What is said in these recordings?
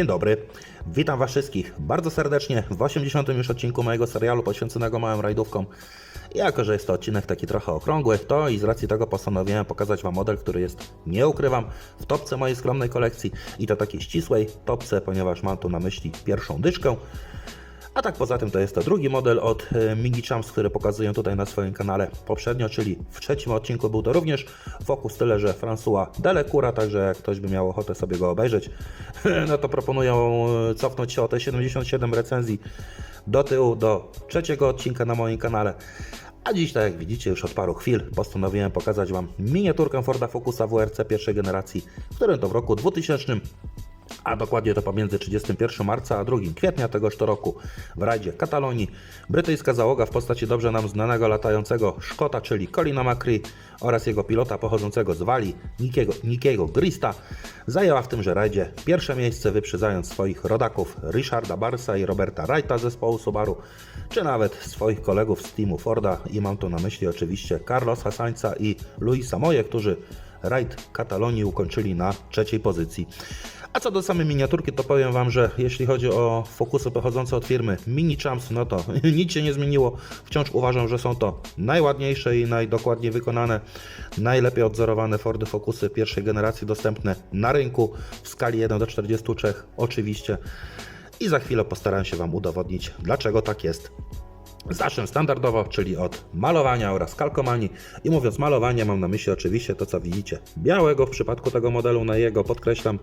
Dzień dobry, witam Was wszystkich bardzo serdecznie w 80. już odcinku mojego serialu poświęconego małym rajdówkom. Jako, że jest to odcinek taki trochę okrągły, to i z racji tego postanowiłem pokazać Wam model, który jest, nie ukrywam, w topce mojej skromnej kolekcji i to takiej ścisłej topce, ponieważ mam tu na myśli pierwszą dyszkę. A tak poza tym to jest to drugi model od e, Mini Champs, który pokazuję tutaj na swoim kanale poprzednio, czyli w trzecim odcinku był to również tyle, że François Delecoura, także jak ktoś by miał ochotę sobie go obejrzeć, no to proponuję e, cofnąć się o te 77 recenzji do tyłu, do trzeciego odcinka na moim kanale. A dziś, tak jak widzicie, już od paru chwil postanowiłem pokazać Wam miniaturkę Forda Focusa WRC pierwszej generacji, którym to w roku 2000 a dokładnie to pomiędzy 31 marca a 2 kwietnia tegoż to roku w rajdzie Katalonii brytyjska załoga w postaci dobrze nam znanego latającego Szkota, czyli Colina McCree oraz jego pilota pochodzącego z Walii, Nikiego, Nikiego Grista, zajęła w tymże rajdzie pierwsze miejsce wyprzedzając swoich rodaków Richarda Barsa i Roberta Wrighta z zespołu Subaru, czy nawet swoich kolegów z teamu Forda i mam tu na myśli oczywiście Carlosa Sainza i Luisa Moje, którzy rajd Katalonii ukończyli na trzeciej pozycji. A co do samej miniaturki, to powiem Wam, że jeśli chodzi o fokusy pochodzące od firmy Mini Champs, no to nic się nie zmieniło. Wciąż uważam, że są to najładniejsze i najdokładniej wykonane, najlepiej odzorowane Fordy Focusy pierwszej generacji dostępne na rynku w skali 1 do 43 oczywiście. I za chwilę postaram się Wam udowodnić, dlaczego tak jest. Zacznę standardowo, czyli od malowania oraz kalkomanii. I mówiąc malowanie, mam na myśli oczywiście to, co widzicie białego w przypadku tego modelu na jego, podkreślam,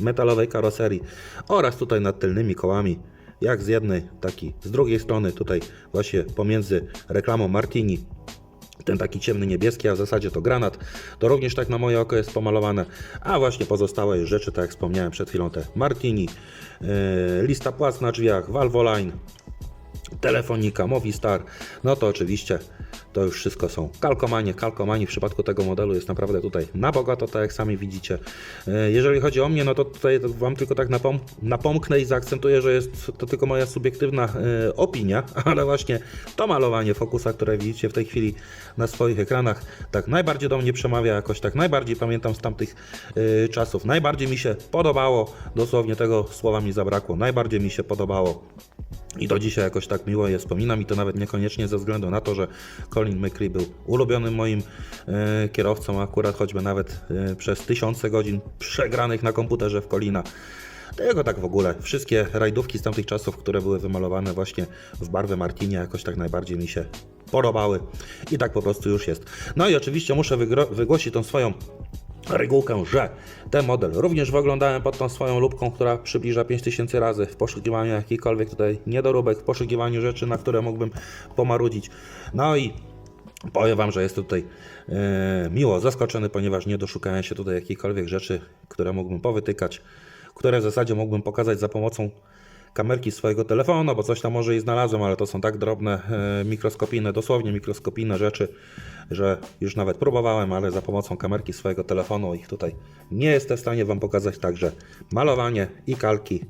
metalowej karoserii oraz tutaj nad tylnymi kołami, jak z jednej, tak i z drugiej strony, tutaj właśnie pomiędzy reklamą Martini ten taki ciemny niebieski, a w zasadzie to granat, to również tak na moje oko jest pomalowane, a właśnie pozostałe rzeczy, tak jak wspomniałem przed chwilą, te Martini, yy, lista płac na drzwiach, Valvoline, Telefonika, Movistar, no to oczywiście to już wszystko są kalkomanie. Kalkomanii w przypadku tego modelu jest naprawdę tutaj na bogato, tak jak sami widzicie. E, Jeżeli chodzi o mnie, no to tutaj Wam tylko tak napom napomknę i zaakcentuję, że jest to tylko moja subiektywna e, opinia, ale właśnie to malowanie fokusa, które widzicie w tej chwili na swoich ekranach, tak najbardziej do mnie przemawia, jakoś tak najbardziej pamiętam z tamtych e, czasów. Najbardziej mi się podobało, dosłownie tego słowa mi zabrakło, najbardziej mi się podobało i do dzisiaj jakoś tak miło je wspominam i to nawet niekoniecznie ze względu na to, że Colin McRae był ulubionym moim e, kierowcą, akurat choćby nawet e, przez tysiące godzin przegranych na komputerze w Colina. Tego tak w ogóle. Wszystkie rajdówki z tamtych czasów, które były wymalowane właśnie w barwę Martinie, jakoś tak najbardziej mi się podobały. I tak po prostu już jest. No i oczywiście muszę wygłosić tą swoją regułkę, że ten model również oglądałem pod tą swoją lubką, która przybliża 5000 razy w poszukiwaniu jakichkolwiek tutaj niedoróbek, w poszukiwaniu rzeczy, na które mógłbym pomarudzić. No i powiem Wam, że jest tutaj e, miło zaskoczony, ponieważ nie doszukałem się tutaj jakichkolwiek rzeczy, które mógłbym powytykać, które w zasadzie mógłbym pokazać za pomocą kamerki swojego telefonu, bo coś tam może i znalazłem, ale to są tak drobne, e, mikroskopijne, dosłownie mikroskopijne rzeczy, że już nawet próbowałem, ale za pomocą kamerki swojego telefonu ich tutaj nie jestem w stanie Wam pokazać. Także malowanie i kalki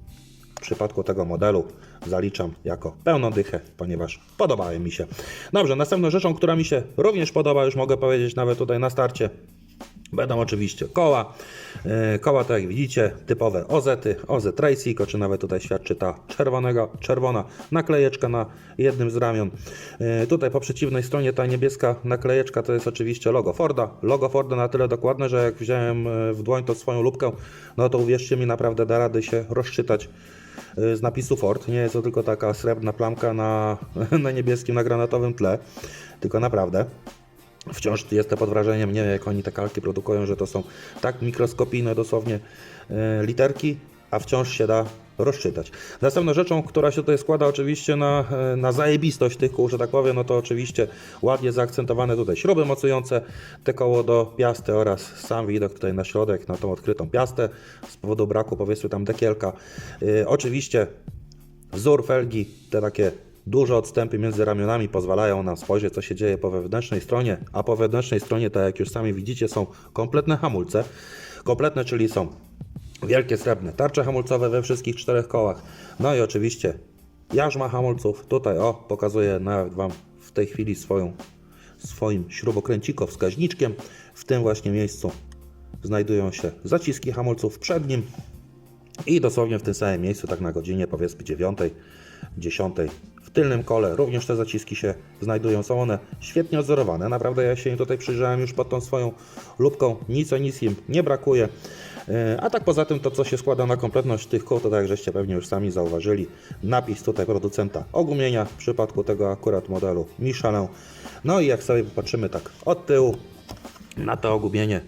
w przypadku tego modelu zaliczam jako pełną dychę, ponieważ podobały mi się. Dobrze, następną rzeczą, która mi się również podoba, już mogę powiedzieć nawet tutaj na starcie, Będą oczywiście koła. E, Koła, tak jak widzicie, typowe OZ-y, OZ Racing, o czym nawet tutaj świadczy ta czerwonego, czerwona naklejeczka na jednym z ramion. E, Tutaj po przeciwnej stronie ta niebieska naklejeczka to jest oczywiście logo Forda. Logo Forda na tyle dokładne, że jak wziąłem e, w dłoń tą swoją lubkę, no to uwierzcie mi, naprawdę da rady się rozczytać z napisu Ford. Nie jest to tylko taka srebrna plamka na, na niebieskim, na granatowym tle, tylko naprawdę. Wciąż jestem pod wrażeniem, nie wiem jak oni te kalki produkują, że to są tak mikroskopijne dosłownie e, literki, a wciąż się da rozczytać. Następną rzeczą, która się tutaj składa oczywiście na, e, na zajebistość tych kół, że tak powiem, no to oczywiście ładnie zaakcentowane tutaj śruby mocujące te koło do piasty oraz sam widok tutaj na środek, na tą odkrytą piastę z powodu braku powiedzmy tam dekielka. E, oczywiście Wzór felgi, te takie duże odstępy między ramionami pozwalają nam spojrzeć, co się dzieje po wewnętrznej stronie, a po wewnętrznej stronie, tak jak już sami widzicie, są kompletne hamulce. Kompletne, czyli są wielkie srebrne tarcze hamulcowe we wszystkich czterech kołach. No i oczywiście jarzma hamulców. Tutaj, o, pokazuję nawet Wam w tej chwili swoją, swoim śrubokręciko wskaźniczkiem. W tym właśnie miejscu znajdują się zaciski hamulców przed nim I dosłownie w tym samym miejscu, tak na godzinie powiedzmy 9, 10, w tylnym kole również te zaciski się znajdują. Są one świetnie odzorowane. Naprawdę ja się tutaj przyjrzałem już pod tą swoją lubką. Nic o nic im nie brakuje. E, A tak poza tym to, co się składa na kompletność tych kół, to tak żeście pewnie już sami zauważyli, napis tutaj producenta ogumienia, w przypadku tego akurat modelu Michelin. No i jak sobie popatrzymy tak od tyłu na to ogumienie,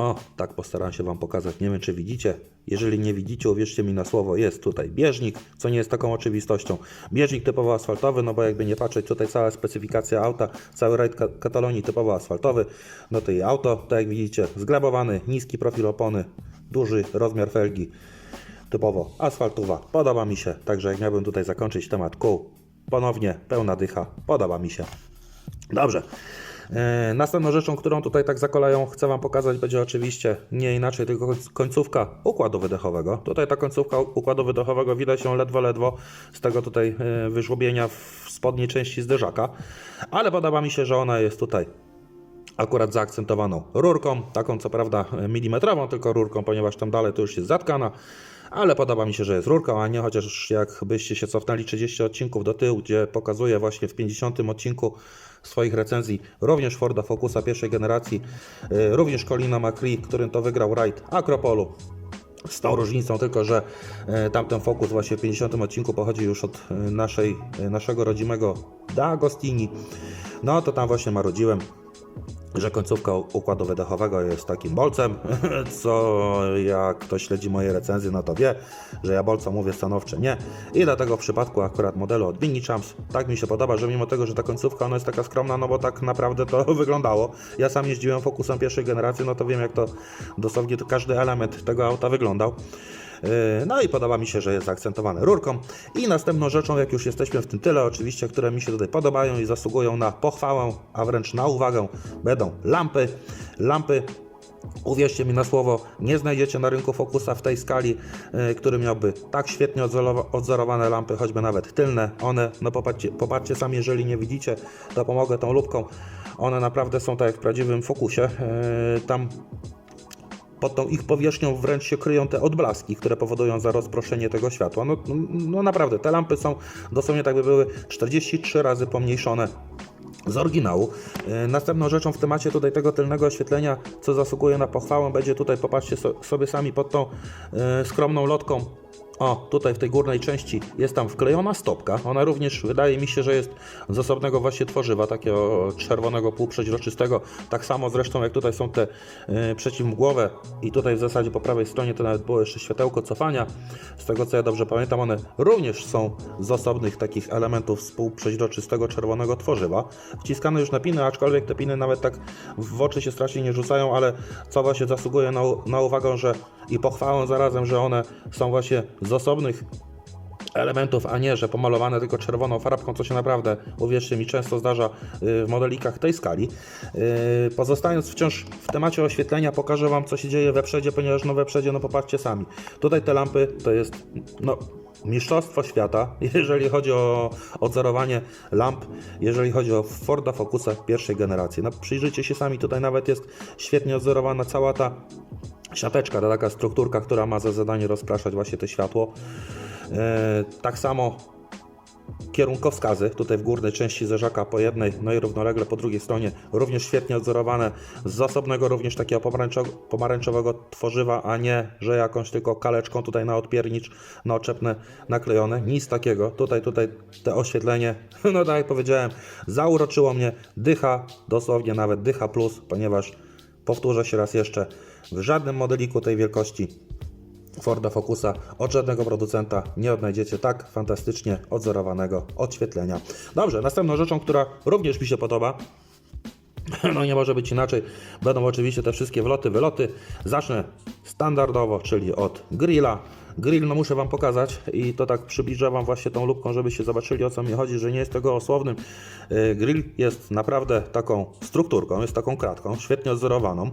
o, tak postaram się Wam pokazać. Nie wiem, czy widzicie. Jeżeli nie widzicie, uwierzcie mi na słowo, jest tutaj bieżnik, co nie jest taką oczywistością. Bieżnik typowo asfaltowy, no bo jakby nie patrzeć, tutaj cała specyfikacja auta, cały rajd ka- Katalonii typowo asfaltowy. No to i auto, tak jak widzicie, zglebowany, niski profil opony, duży rozmiar felgi, typowo asfaltowa. Podoba mi się, także jak miałbym tutaj zakończyć temat kół, ponownie pełna dycha, podoba mi się. Dobrze. E, Następną rzeczą, którą tutaj tak zakolają chcę Wam pokazać, będzie oczywiście nie inaczej, tylko końc- końcówka układu wydechowego. Tutaj ta końcówka układu wydechowego widać ją ledwo, ledwo z tego tutaj e, wyżłobienia w spodniej części zderzaka, ale podoba mi się, że ona jest tutaj akurat zaakcentowaną rurką, taką co prawda milimetrową, tylko rurką, ponieważ tam dalej to już jest zatkana, ale podoba mi się, że jest rurką, a nie chociaż jakbyście się cofnęli 30 odcinków do tyłu, gdzie pokazuję właśnie w 50 odcinku swoich recenzji również Forda Focusa pierwszej generacji, e, również Colina McCree, którym to wygrał rajd Akropolu. Z tą różnicą tylko, że e, tamten Focus właśnie w 50 odcinku pochodzi już od e, naszej, naszego rodzimego D'Agostini. No to tam właśnie marudziłem, że końcówka układu wydechowego jest takim bolcem, co jak ktoś śledzi moje recenzje, no to wie, że ja bolca mówię stanowcze nie. I dlatego w przypadku akurat modelu od Mini Champs tak mi się podoba, że mimo tego, że ta końcówka ona jest taka skromna, no bo tak naprawdę to wyglądało. Ja sam jeździłem Focusem pierwszej generacji, no to wiem jak to dosłownie każdy element tego auta wyglądał. Yy, No i podoba mi się, że jest zaakcentowany rurką. I następną rzeczą, jak już jesteśmy w tym tyle, oczywiście, które mi się tutaj podobają i zasługują na pochwałę, a wręcz na uwagę, będą lampy. Lampy Uwierzcie mi na słowo, nie znajdziecie na rynku Focusa w tej skali, yy, który miałby tak świetnie odzorowa- odzorowane lampy, choćby nawet tylne. One, no popatrzcie, popatrzcie sami, jeżeli nie widzicie, to pomogę tą lubką. One naprawdę są tak jak w prawdziwym Focusie. Yy, Tam pod tą ich powierzchnią wręcz się kryją te odblaski, które powodują za rozproszenie tego światła. No, no, no naprawdę, te lampy są dosłownie tak by były 43 razy pomniejszone z oryginału. Yy, Następną rzeczą w temacie tutaj tego tylnego oświetlenia, co zasługuje na pochwałę, będzie tutaj, popatrzcie so, sobie sami pod tą yy, skromną lotką. O, tutaj w tej górnej części jest tam wklejona stopka. Ona również wydaje mi się, że jest z osobnego właśnie tworzywa, takiego czerwonego półprzeźroczystego. Tak samo zresztą jak tutaj są te yy, przeciwmgłowe i tutaj w zasadzie po prawej stronie to nawet było jeszcze światełko cofania. Z tego co ja dobrze pamiętam, one również są z osobnych takich elementów z półprzeźroczystego czerwonego tworzywa. Wciskane już na piny, aczkolwiek te piny nawet tak w oczy się strasznie nie rzucają, ale co właśnie zasługuje na, na uwagę, że i pochwałę zarazem, że one są właśnie z osobnych elementów, a nie, że pomalowane tylko czerwoną farbką, co się naprawdę, uwierzcie mi, często zdarza y, w modelikach tej skali. Y, Pozostając wciąż w temacie oświetlenia, pokażę Wam, co się dzieje we przedzie, ponieważ no we przedzie, no popatrzcie sami. Tutaj te lampy to jest, no, mistrzostwo świata, jeżeli chodzi o odzorowanie lamp, jeżeli chodzi o Forda Focusa pierwszej generacji. No przyjrzyjcie się sami, tutaj nawet jest świetnie odzorowana cała ta siateczka, ta taka strukturka, która ma za zadanie rozpraszać właśnie to światło. E, tak samo kierunkowskazy, tutaj w górnej części zerzaka po jednej, no i równolegle po drugiej stronie, również świetnie odzorowane, z osobnego również takiego pomarańczo- pomarańczowego tworzywa, a nie, że jakąś tylko kaleczką tutaj na odpiernicz, na oczepne naklejone, nic takiego, tutaj, tutaj te oświetlenie, no tak jak powiedziałem, zauroczyło mnie, dycha, dosłownie nawet dycha plus, ponieważ powtórzę się raz jeszcze, w żadnym modeliku tej wielkości Forda Focusa od żadnego producenta nie odnajdziecie tak fantastycznie odzorowanego odświetlenia. Dobrze, następną rzeczą, która również mi się podoba, no nie może być inaczej, będą oczywiście te wszystkie wloty, wyloty. Zacznę standardowo, czyli od grilla. Grill no muszę Wam pokazać i to tak przybliżę Wam właśnie tą lubką, żebyście zobaczyli o co mi chodzi, że nie jest tego osłownym. Yy, Grill jest naprawdę taką strukturką, jest taką kratką, świetnie odzorowaną,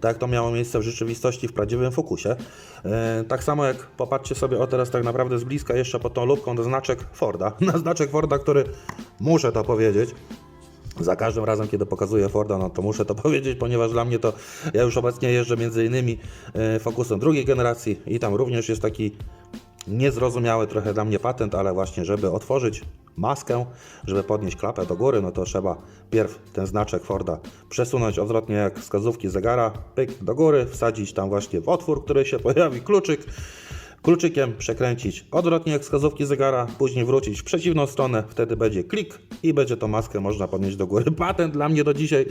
tak jak to miało miejsce w rzeczywistości w prawdziwym Focusie. Yy, Tak samo jak popatrzcie sobie o teraz tak naprawdę z bliska jeszcze pod tą lubką na znaczek Forda, na znaczek Forda, który muszę to powiedzieć, Za każdym razem, kiedy pokazuję Forda, no to muszę to powiedzieć, ponieważ dla mnie to, ja już obecnie jeżdżę między innymi e, Focusem drugiej generacji i tam również jest taki niezrozumiały trochę dla mnie patent, ale właśnie, żeby otworzyć maskę, żeby podnieść klapę do góry, no to trzeba pierw ten znaczek Forda przesunąć odwrotnie jak wskazówki zegara, pyk do góry, wsadzić tam właśnie w otwór, który się pojawi, kluczyk, kluczykiem przekręcić odwrotnie jak wskazówki zegara, później wrócić w przeciwną stronę, wtedy będzie klik i będzie tą maskę można podnieść do góry. Patent dla mnie do dzisiaj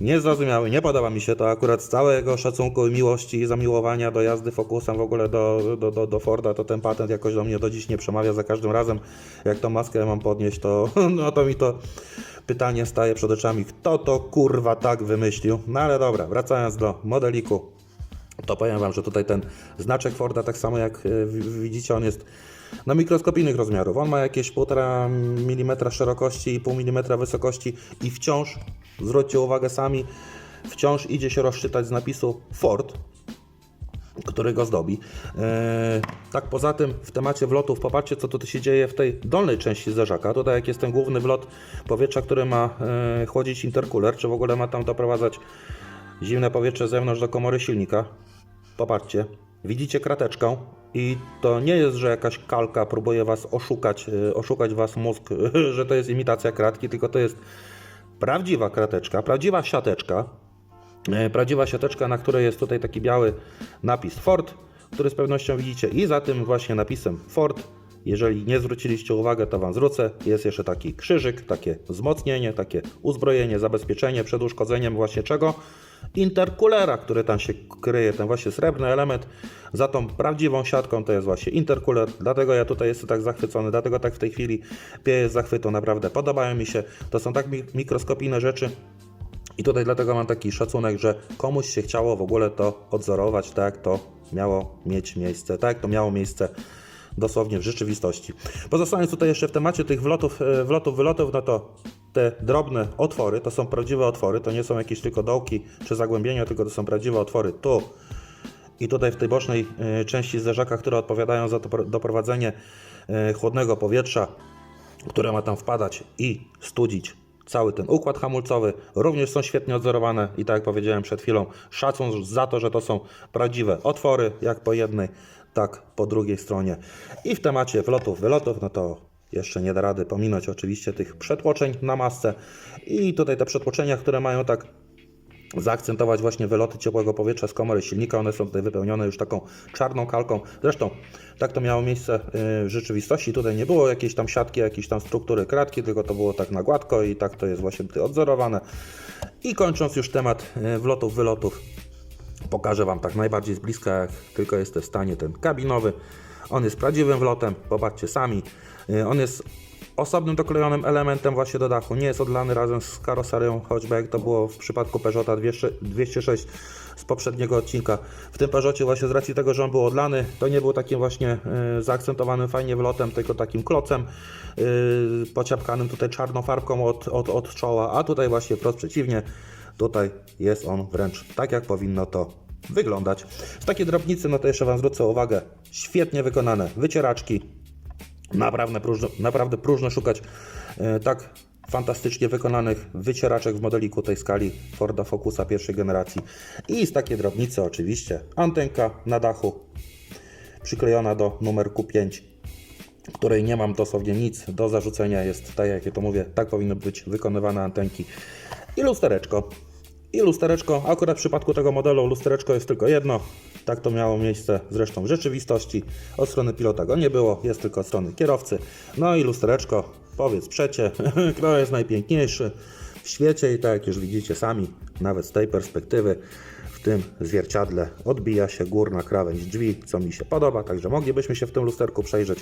niezrozumiały, nie podoba mi się to. Akurat z całego szacunku i miłości i zamiłowania do jazdy Focusem, w ogóle do, do, do, do Forda, to ten patent jakoś do mnie do dziś nie przemawia za każdym razem, jak tą maskę mam podnieść, to, no to mi to pytanie staje przed oczami, kto to kurwa tak wymyślił, no ale dobra, wracając do modeliku, to powiem Wam, że tutaj ten znaczek Forda, tak samo jak e, widzicie, on jest na mikroskopijnych rozmiarów. On ma jakieś 1,5 mm szerokości i 0,5 mm wysokości i wciąż, zwróćcie uwagę sami, wciąż idzie się rozczytać z napisu Ford, który go zdobi. Eee, tak poza tym w temacie wlotów, popatrzcie co tutaj się dzieje w tej dolnej części zderzaka. Tutaj jak jest ten główny wlot powietrza, który ma e, chłodzić intercooler, czy w ogóle ma tam doprowadzać zimne powietrze zewnątrz do komory silnika. Popatrzcie, widzicie krateczkę i to nie jest, że jakaś kalka próbuje Was oszukać, e, oszukać Was mózg, że to jest imitacja kratki, tylko to jest prawdziwa krateczka, prawdziwa siateczka, E, Prawdziwa siateczka, na której jest tutaj taki biały napis Ford, który z pewnością widzicie i za tym właśnie napisem Ford. Jeżeli nie zwróciliście uwagę, to Wam zwrócę. Jest jeszcze taki krzyżyk, takie wzmocnienie, takie uzbrojenie, zabezpieczenie przed uszkodzeniem właśnie czego? Intercoolera, który tam się kryje, ten właśnie srebrny element. Za tą prawdziwą siatką to jest właśnie intercooler, dlatego ja tutaj jestem tak zachwycony, dlatego tak w tej chwili pieję z zachwytu, naprawdę podobają mi się. To są tak mi- mikroskopijne rzeczy, i tutaj dlatego mam taki szacunek, że komuś się chciało w ogóle to odzorować tak, to miało mieć miejsce, tak, to miało miejsce dosłownie w rzeczywistości. Pozostając tutaj jeszcze w temacie tych wlotów, e, wlotów, wylotów, no to te drobne otwory to są prawdziwe otwory, to nie są jakieś tylko dołki czy zagłębienia, tylko to są prawdziwe otwory tu i tutaj w tej bocznej e, części zderzaka, które odpowiadają za doprowadzenie e, chłodnego powietrza które ma tam wpadać i studzić cały ten układ hamulcowy, również są świetnie odzorowane i tak jak powiedziałem przed chwilą, szacun za to, że to są prawdziwe otwory, jak po jednej, tak po drugiej stronie. I w temacie wlotów, wylotów, no to jeszcze nie da rady pominąć oczywiście tych przetłoczeń na masce i tutaj te przetłoczenia, które mają tak zaakcentować właśnie wyloty ciepłego powietrza z komory silnika. One są tutaj wypełnione już taką czarną kalką. Zresztą tak to miało miejsce y, w rzeczywistości. Tutaj nie było jakiejś tam siatki, jakiejś tam struktury kratki, tylko to było tak na gładko i tak to jest właśnie tutaj odzorowane. I kończąc już temat y, wlotów, wylotów, pokażę Wam tak najbardziej z bliska, jak tylko jestem w stanie, ten kabinowy. On jest prawdziwym wlotem, popatrzcie sami. Y, On jest osobnym doklejonym elementem właśnie do dachu. Nie jest odlany razem z karoserią, choćby jak to było w przypadku Peugeota 200 206 z poprzedniego odcinka. W tym Peugeotie właśnie z racji tego, że on był odlany, to nie był takim właśnie y, zaakcentowanym fajnie wlotem, tylko takim klocem y, pociapkanym tutaj czarną farbką od, od, od czoła, a tutaj właśnie wprost przeciwnie, tutaj jest on wręcz tak jak powinno to wyglądać. Z takiej drobnicy, no to jeszcze Wam zwrócę uwagę, świetnie wykonane wycieraczki, Naprawdę próżno, naprawdę próżno szukać e, tak fantastycznie wykonanych wycieraczek w modeliku tej skali Forda Focusa pierwszej generacji. I z takiej drobnicy oczywiście antenka na dachu przyklejona do numerku 5 której nie mam dosłownie nic do zarzucenia, jest tak jak ja to mówię, tak powinny być wykonywane antenki. I lustereczko. I lustereczko, akurat w przypadku tego modelu lustereczko jest tylko jedno. Tak to miało miejsce zresztą w rzeczywistości. Od strony pilota go nie było, jest tylko od strony kierowcy. No i lustereczko, powiedz przecie, kto jest najpiękniejszy w świecie i tak jak już widzicie sami, nawet z tej perspektywy, w tym zwierciadle odbija się górna krawędź drzwi, co mi się podoba, także moglibyśmy się w tym lusterku przejrzeć.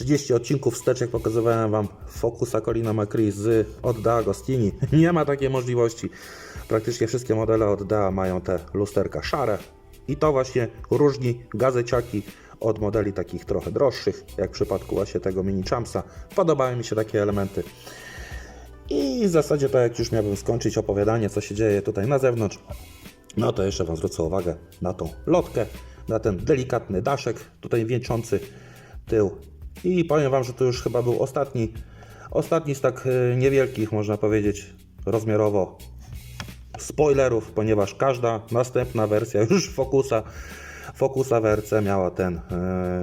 30 odcinków wstecz, jak pokazywałem Wam Focusa Colina McCree z od Da Agostini. Nie ma takiej możliwości. Praktycznie wszystkie modele od Da mają te lusterka szare. I to właśnie różni gazeciaki od modeli takich trochę droższych, jak w przypadku właśnie tego Mini Champsa. Podobają mi się takie elementy. I w zasadzie to jak już miałbym skończyć opowiadanie, co się dzieje tutaj na zewnątrz, no to jeszcze Wam zwrócę uwagę na tą lotkę, na ten delikatny daszek tutaj wieńczący tył. I powiem Wam, że to już chyba był ostatni, Ostatni z tak y, niewielkich, można powiedzieć, rozmiarowo spoilerów, ponieważ każda następna wersja już Focusa, Focusa w RC miała ten y,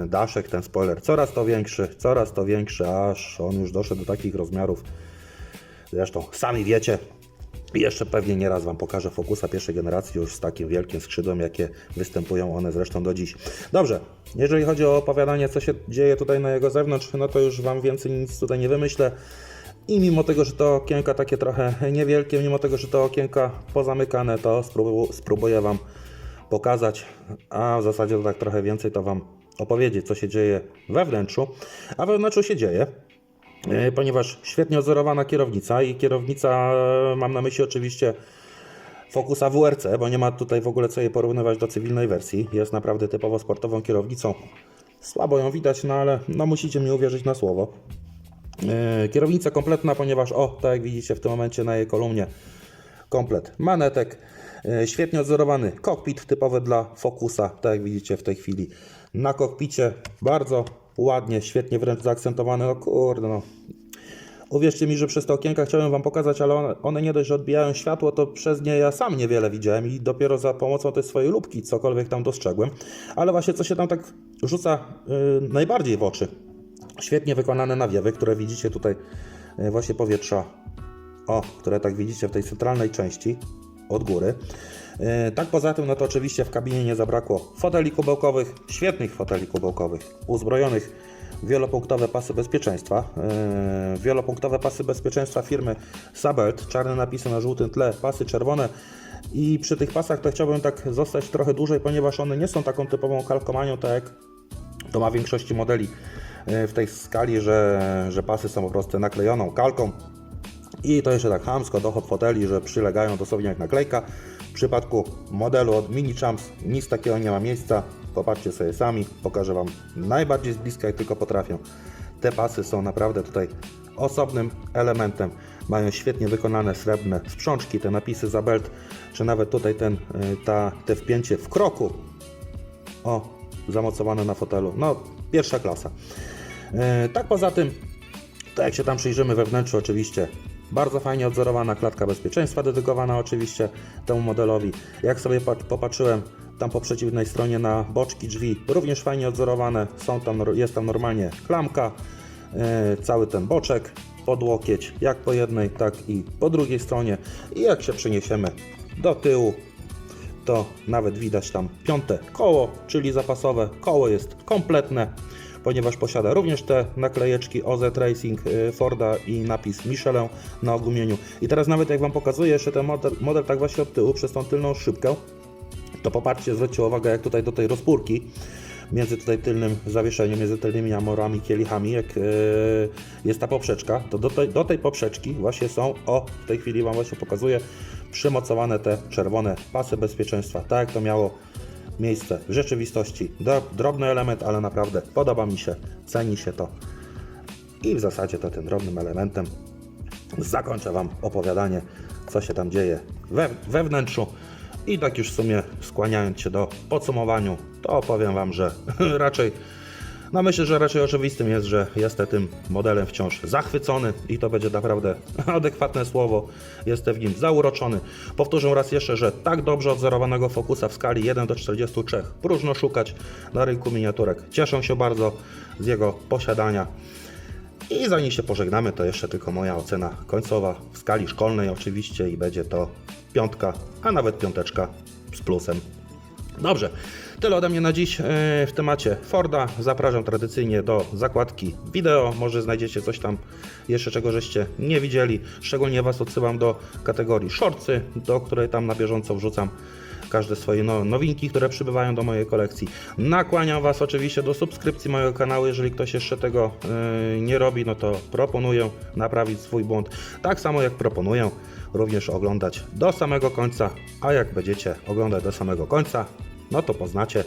daszek, ten spoiler coraz to większy, coraz to większy, aż on już doszedł do takich rozmiarów. Zresztą sami wiecie, i jeszcze pewnie nieraz Wam pokażę Focusa pierwszej generacji już z takim wielkim skrzydłem, jakie występują one zresztą do dziś. Dobrze, jeżeli chodzi o opowiadanie, co się dzieje tutaj na jego zewnątrz, no to już Wam więcej nic tutaj nie wymyślę. I mimo tego, że to okienka takie trochę niewielkie, mimo tego, że to okienka pozamykane, to spróbu- spróbuję Wam pokazać, a w zasadzie to tak trochę więcej to Wam opowiedzieć, co się dzieje we wnętrzu. A we wnętrzu się dzieje, ponieważ świetnie odzorowana kierownica i kierownica, e, mam na myśli oczywiście Focusa WRC, bo nie ma tutaj w ogóle co jej porównywać do cywilnej wersji. Jest naprawdę typowo sportową kierownicą. Słabo ją widać, no ale no musicie mi uwierzyć na słowo. Yy, Kierownica kompletna, ponieważ o, tak jak widzicie w tym momencie na jej kolumnie, komplet manetek, świetnie odzorowany kokpit typowy dla Focusa, tak jak widzicie w tej chwili na kokpicie, bardzo ładnie, świetnie wręcz zaakcentowany, no kurde no. Uwierzcie mi, że przez te okienka chciałem Wam pokazać, ale one, one nie dość, że odbijają światło, to przez nie ja sam niewiele widziałem i dopiero za pomocą tej swojej lubki cokolwiek tam dostrzegłem. Ale właśnie co się tam tak rzuca yy, najbardziej w oczy, Świetnie wykonane nawiewy, które widzicie tutaj e, właśnie powietrza, o, które tak widzicie w tej centralnej części od góry. E, Tak poza tym, no to oczywiście w kabinie nie zabrakło foteli kubełkowych, świetnych foteli kubełkowych, uzbrojonych wielopunktowe pasy bezpieczeństwa. E, Wielopunktowe pasy bezpieczeństwa firmy Sabelt, czarne napisy na żółtym tle, pasy czerwone. I przy tych pasach to chciałbym tak zostać trochę dłużej, ponieważ one nie są taką typową kalkomanią, tak jak to ma w większości modeli e, w tej skali, że, że pasy są po prostu naklejoną kalką i to jeszcze tak hamsko do hot foteli, że przylegają dosłownie jak naklejka. W przypadku modelu od Mini Champs nic takiego nie ma miejsca. Popatrzcie sobie sami, pokażę Wam najbardziej z bliska jak tylko potrafię. Te pasy są naprawdę tutaj osobnym elementem. Mają świetnie wykonane srebrne sprzączki, te napisy za belt, czy nawet tutaj ten, y, ta, te wpięcie w kroku o, zamocowane na fotelu. No, pierwsza klasa. E, tak poza tym, to jak się tam przyjrzymy we wnętrzu, oczywiście bardzo fajnie odzorowana klatka bezpieczeństwa, dedykowana oczywiście temu modelowi. Jak sobie pat- popatrzyłem tam po przeciwnej stronie na boczki drzwi, również fajnie odzorowane. Są tam, jest tam normalnie klamka, e, cały ten boczek pod łokieć, jak po jednej, tak i po drugiej stronie. I jak się przeniesiemy do tyłu, to nawet widać tam piąte koło, czyli zapasowe. Koło jest kompletne, ponieważ posiada również te naklejeczki OZ Racing y, Forda i napis Michelin na ogumieniu. I teraz nawet jak Wam pokazuję jeszcze ten model, model tak właśnie od tyłu przez tą tylną szybkę, to popatrzcie, zwróćcie uwagę jak tutaj do tej rozpórki między tutaj tylnym zawieszeniem, między tylnymi amorami, kielichami, jak yy, jest ta poprzeczka, to do tej, do tej poprzeczki właśnie są, o, w tej chwili Wam właśnie pokazuję, przymocowane te czerwone pasy bezpieczeństwa, tak jak to miało miejsce w rzeczywistości. Dro, drobny element, ale naprawdę podoba mi się, ceni się to i w zasadzie to tym drobnym elementem zakończę Wam opowiadanie, co się tam dzieje we, we wnętrzu. I tak już w sumie skłaniając się do podsumowaniu, to opowiem Wam, że raczej, no myślę, że raczej oczywistym jest, że jestem tym modelem wciąż zachwycony i to będzie naprawdę adekwatne słowo. Jestem w nim zauroczony. Powtórzę raz jeszcze, że tak dobrze odzorowanego Focusa w skali 1 do 43 próżno szukać na rynku miniaturek. Cieszę się bardzo z jego posiadania. I zanim się pożegnamy, to jeszcze tylko moja ocena końcowa w skali szkolnej oczywiście i będzie to piątka, a nawet piąteczka z plusem. Dobrze, tyle ode mnie na dziś e, w temacie Forda. Zapraszam tradycyjnie do zakładki wideo. Może znajdziecie coś tam jeszcze, czego żeście nie widzieli. Szczególnie Was odsyłam do kategorii shortsy, do której tam na bieżąco wrzucam każde swoje no, nowinki, które przybywają do mojej kolekcji. Nakłaniam Was oczywiście do subskrypcji mojego kanału. Jeżeli ktoś jeszcze tego yy, nie robi, no to proponuję naprawić swój błąd. Tak samo jak proponuję również oglądać do samego końca, a jak będziecie oglądać do samego końca, no to poznacie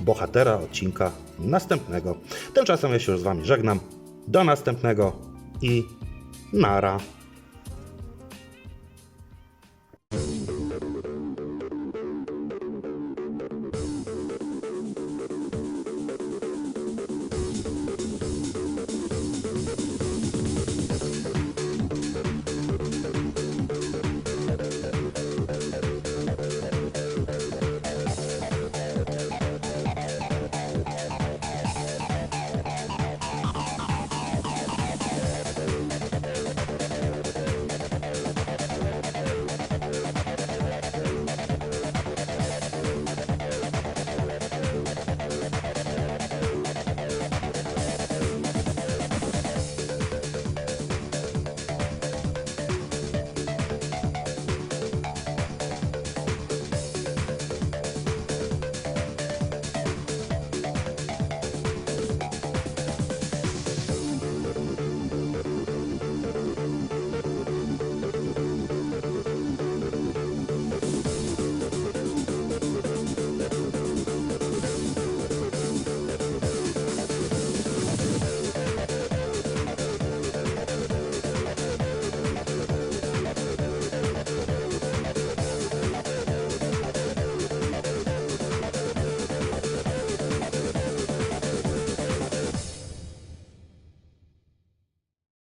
bohatera odcinka następnego. Tymczasem ja się już z Wami żegnam. Do następnego i nara.